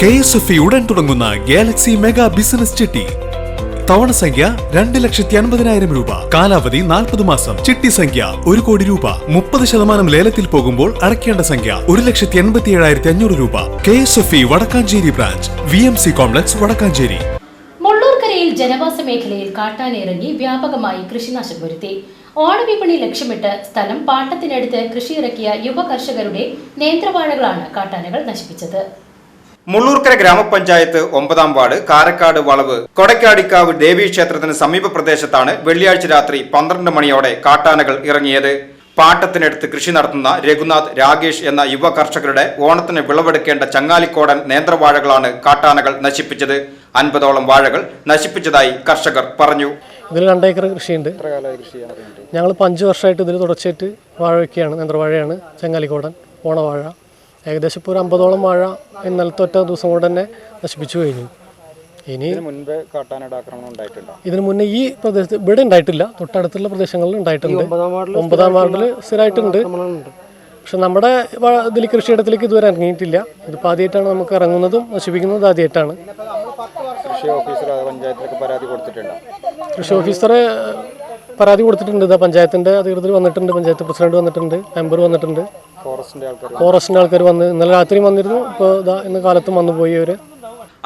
K S F ഉടൻ തുടങ്ങുന്ന Galaxy mega business ചിട്ടി. തവണ സംഖ്യ രണ്ട് ലക്ഷത്തി അൻപതിനായിരം രൂപ. കാലാവധി നാൽപ്പത് മാസം. ചിട്ടി സംഖ്യ ഒരു കോടി രൂപ. മുപ്പത് ശതമാനം ലേലത്തിൽ പോകുമ്പോൾ അടയ്ക്കേണ്ട സംഖ്യ ഒരു ലക്ഷത്തി എൺപത്തി ഏഴായിരത്തി അഞ്ഞൂറ് രൂപ. K S F E Vadakkanchery branch. V M C complex Vadakkanchery. മുള്ളൂർക്കരയിൽ ജനവാസ മേഖലയിൽ കാട്ടാനിറങ്ങി വ്യാപകമായി കൃഷിനാശം വരുത്തി. ഓണവിപണി ലക്ഷ്യമിട്ട് സ്ഥലം പാട്ടത്തിനടുത്ത് കൃഷിയിറക്കിയ യുവ കർഷകരുടെ നേന്ത്രവാഴകളാണ് കാട്ടാനകൾ നശിപ്പിച്ചത്. മുള്ളൂർക്കര ഗ്രാമപഞ്ചായത്ത് ഒമ്പതാം വാർഡ് കാരക്കാട് വളവ് കൊടക്കാടിക്കാവ് ദേവീക്ഷേത്രത്തിന് സമീപ പ്രദേശത്താണ് വെള്ളിയാഴ്ച രാത്രി പന്ത്രണ്ട് മണിയോടെ കാട്ടാനകൾ ഇറങ്ങിയത്. പാട്ടത്തിനടുത്ത് കൃഷി നടത്തുന്ന രഘുനാഥ് രാകേഷ് എന്ന യുവ കർഷകരുടെ ഓണത്തിന് വിളവെടുക്കേണ്ട ചങ്ങാലിക്കോടൻ നേന്ത്രവാഴകളാണ് കാട്ടാനകൾ നശിപ്പിച്ചത്. അൻപതോളം വാഴകൾ നശിപ്പിച്ചതായി കർഷകർ പറഞ്ഞു. ഇതിൽ രണ്ടേക്കർ കൃഷിയുണ്ട്. ഞങ്ങൾ അഞ്ചു വർഷമായിട്ട് ഇതിൽ തുടർച്ചയായിട്ട് വാഴ വയ്ക്കുകയാണ് നേന്ത്രവാഴയാണ് ചങ്ങാലിക്കോടൻ ഓണവാഴ. ഏകദേശം ഇപ്പോൾ ഒരു അമ്പതോളം വാഴ ഇന്നലത്തെ ഒറ്റ ദിവസം കൊണ്ട് തന്നെ നശിപ്പിച്ചു കഴിഞ്ഞു. ഇനി മുൻപേ കാട്ടാനട ആക്രമണം ഉണ്ടായിട്ടുണ്ടോ. ഇതിനു മുന്നേ ഈ പ്രദേശത്ത് ഇവിടെ ഉണ്ടായിട്ടില്ല. തൊട്ടടുത്തുള്ള പ്രദേശങ്ങളിൽ ഉണ്ടായിട്ടുണ്ട്. ഒമ്പതാം വാർഡിൽ സ്ഥിരമായിട്ടുണ്ട്. പക്ഷെ നമ്മുടെ ഇതിൽ കൃഷിയിടത്തിലേക്ക് ഇതുവരെ ഇറങ്ങിയിട്ടില്ല. ഇതിപ്പോൾ ആദ്യമായിട്ടാണ് നമുക്ക് ഇറങ്ങുന്നതും നശിപ്പിക്കുന്നതും ആദ്യമായിട്ടാണ്. കൃഷി ഓഫീസർ പഞ്ചായത്തിലൊക്കെ പരാതി കൊടുത്തിട്ടുണ്ടോ. കൃഷി ഓഫീസറെ പരാതി കൊടുത്തിട്ടുണ്ട്. ഇതാ പഞ്ചായത്തിന്റെ അധികൃതർ വന്നിട്ടുണ്ട്. പഞ്ചായത്ത് പ്രസിഡന്റ് വന്നിട്ടുണ്ട്. മെമ്പർ വന്നിട്ടുണ്ട്. ഫോറസ്റ്റിന്റെ ആൾക്കാർ വന്ന്. ഇന്നലെ രാത്രി വന്നിരുന്നു. ഇപ്പോൾ ഇതാ ഇന്ന് കാലത്തും വന്നു പോയി അവർ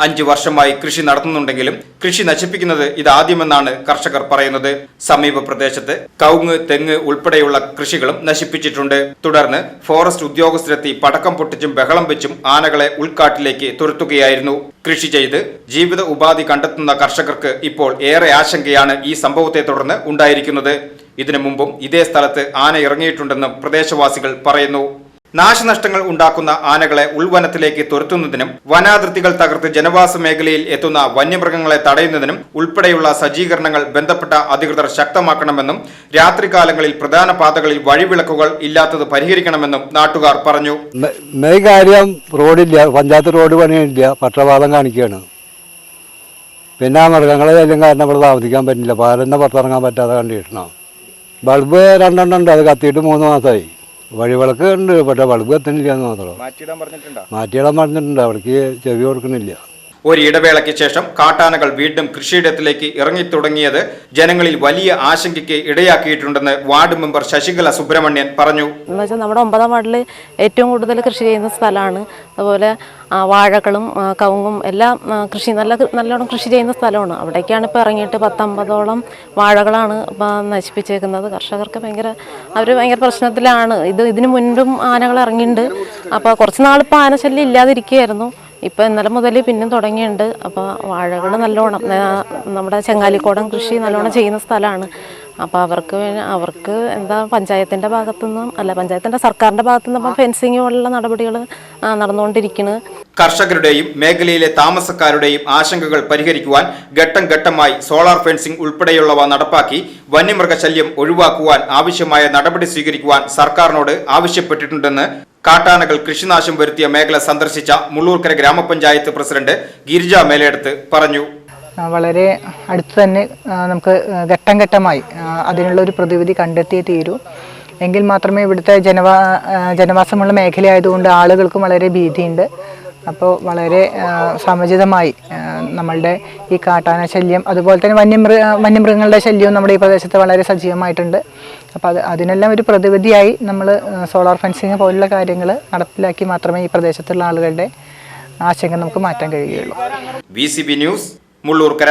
അഞ്ചു വർഷമായി കൃഷി നടത്തുന്നുണ്ടെങ്കിലും കൃഷി നശിപ്പിക്കുന്നത് ഇതാദ്യമെന്നാണ് കർഷകർ പറയുന്നത്. സമീപ പ്രദേശത്ത് കവുങ്ങ് തെങ്ങ് ഉൾപ്പെടെയുള്ള കൃഷികളും നശിപ്പിച്ചിട്ടുണ്ട്. തുടർന്ന് ഫോറസ്റ്റ് ഉദ്യോഗസ്ഥരെത്തി പടക്കം പൊട്ടിച്ചും ബഹളം വെച്ചും ആനകളെ ഉൾക്കാട്ടിലേക്ക് തുരത്തുകയായിരുന്നു. കൃഷി ചെയ്ത് ജീവിത ഉപാധി കണ്ടെത്തുന്ന കർഷകർക്ക് ഇപ്പോൾ ഏറെ ആശങ്കയാണ് ഈ സംഭവത്തെ തുടർന്ന് ഉണ്ടായിരിക്കുന്നത്. ഇതിനു മുമ്പും ഇതേ സ്ഥലത്ത് ആന ഇറങ്ങിയിട്ടുണ്ടെന്നും പ്രദേശവാസികൾ പറയുന്നു. നാശനഷ്ടങ്ങൾ ഉണ്ടാക്കുന്ന ആനകളെ ഉൾവനത്തിലേക്ക് തുരത്തുന്നതിനും വനാതിർത്തികൾ തകർത്ത് ജനവാസ മേഖലയിൽ എത്തുന്ന വന്യമൃഗങ്ങളെ തടയുന്നതിനും ഉൾപ്പെടെയുള്ള സജ്ജീകരണങ്ങൾ ബന്ധപ്പെട്ട അധികൃതർ ശക്തമാക്കണമെന്നും രാത്രികാലങ്ങളിൽ പ്രധാന പാതകളിൽ വഴിവിളക്കുകൾ ഇല്ലാത്തത് പരിഹരിക്കണമെന്നും നാട്ടുകാർ പറഞ്ഞു. റോഡില്ല പഞ്ചായത്ത് റോഡ് പണിയില്ല പക്ഷപാതം കാണിക്കുകയാണ്. പിന്നെ മൃഗങ്ങളെ എല്ലാം കാരണം ഇവിടെ താമസിക്കാൻ പറ്റില്ല പാലന്നെ പുറത്തിറങ്ങാൻ പറ്റാതെ കണ്ടിട്ടുണ്ടോ ബൾബ് രണ്ടെണ്ണം ഉണ്ട് അത് കത്തിയിട്ട് മൂന്ന് മാസമായി വഴിവിളക്ക് ഉണ്ട് പക്ഷേ ബൾബ് എത്തുന്നില്ല എന്ന് മാത്രം. മാറ്റിയിടാൻ പറഞ്ഞിട്ടുണ്ടോ? അവിടേക്ക് ചെവി കൊടുക്കുന്നില്ല ഒരു ഇടവേളയ്ക്ക് ശേഷം കാട്ടാനകൾ വീണ്ടും കൃഷിയിടത്തിലേക്ക് ഇറങ്ങിത്തുടങ്ങിയത് ജനങ്ങളിൽ വലിയ ആശങ്കയ്ക്ക് ഇടയാക്കിയിട്ടുണ്ടെന്ന് വാർഡ് മെമ്പർ ശശികല സുബ്രഹ്മണ്യൻ പറഞ്ഞു. എന്ന് നമ്മുടെ ഒമ്പതാം വാർഡിൽ ഏറ്റവും കൂടുതൽ കൃഷി ചെയ്യുന്ന സ്ഥലമാണ്. അതുപോലെ വാഴകളും കവുങ്ങും എല്ലാം കൃഷി നല്ല നല്ലോണം കൃഷി ചെയ്യുന്ന സ്ഥലമാണ്. അവിടേക്കാണ് ഇപ്പോൾ ഇറങ്ങിയിട്ട് പത്തമ്പതോളം വാഴകളാണ് നശിപ്പിച്ചേക്കുന്നത്. കർഷകർക്ക് ഭയങ്കര അവർ ഭയങ്കര പ്രശ്നത്തിലാണ്. ഇത് ഇതിനു മുൻപും ആനകൾ ഇറങ്ങിയിട്ടുണ്ട്. അപ്പോൾ കുറച്ച് നാളിപ്പോൾ ആനശല്യം ഇല്ലാതിരിക്കുകയായിരുന്നു. ഇപ്പോൾ ഇന്നലെ മുതൽ പിന്നെ തുടങ്ങിയിട്ടുണ്ട്. അപ്പോൾ വാഴകൾ നല്ലോണം നമ്മുടെ ചെങ്ങാലിക്കോടൻ കൃഷി നല്ലോണം ചെയ്യുന്ന സ്ഥലമാണ്. അപ്പോൾ അവർക്ക് അവർക്ക് എന്താ പഞ്ചായത്തിന്റെ ഭാഗത്തുനിന്നും അല്ല പഞ്ചായത്തിന്റെ സർക്കാരിന്റെ ഭാഗത്തുനിന്നും അപ്പം ഫെൻസിങ് പോലുള്ള നടപടികൾ നടന്നുകൊണ്ടിരിക്കുന്നത് കർഷകരുടെയും മേഖലയിലെ താമസക്കാരുടെയും ആശങ്കകൾ പരിഹരിക്കുവാൻ ഘട്ടം ഘട്ടമായി സോളാർ ഫെൻസിംഗ് ഉൾപ്പെടെയുള്ളവ നടപ്പാക്കി വന്യമൃഗശല്യം ഒഴിവാക്കുവാൻ ആവശ്യമായ നടപടി സ്വീകരിക്കുവാൻ സർക്കാരിനോട് ആവശ്യപ്പെട്ടിട്ടുണ്ടെന്ന് കാട്ടാനകൾ കൃഷിനാശം വരുത്തിയ മേഖല സന്ദർശിച്ച മുള്ളൂർക്കര ഗ്രാമപഞ്ചായത്ത് പ്രസിഡന്റ് ഗിരിജ മേലേടത്ത് പറഞ്ഞു. വളരെ അടുത്ത് തന്നെ നമുക്ക് ഘട്ടം ഘട്ടമായി അതിനുള്ള ഒരു പ്രതിവിധി കണ്ടെത്തിയേ തീരൂ. എങ്കിൽ മാത്രമേ ഇവിടുത്തെ ജനവാ ജനവാസമുള്ള മേഖലയായതുകൊണ്ട് ആളുകൾക്കും വളരെ ഭീതിയുണ്ട്. അപ്പോൾ വളരെ സമചിതമായി നമ്മളുടെ ഈ കാട്ടാന ശല്യം അതുപോലെ തന്നെ വന്യമൃ വന്യമൃഗങ്ങളുടെ ശല്യവും നമ്മുടെ ഈ പ്രദേശത്ത് വളരെ സജീവമായിട്ടുണ്ട്. അപ്പോൾ അത് അതിനെല്ലാം ഒരു പ്രതിവിധിയായി നമ്മൾ സോളാർ ഫെൻസിങ് പോലുള്ള കാര്യങ്ങൾ നടപ്പിലാക്കി മാത്രമേ ഈ പ്രദേശത്തുള്ള ആളുകളുടെ ആശങ്ക നമുക്ക് മാറ്റാൻ കഴിയുകയുള്ളൂ. V news Mullurkara.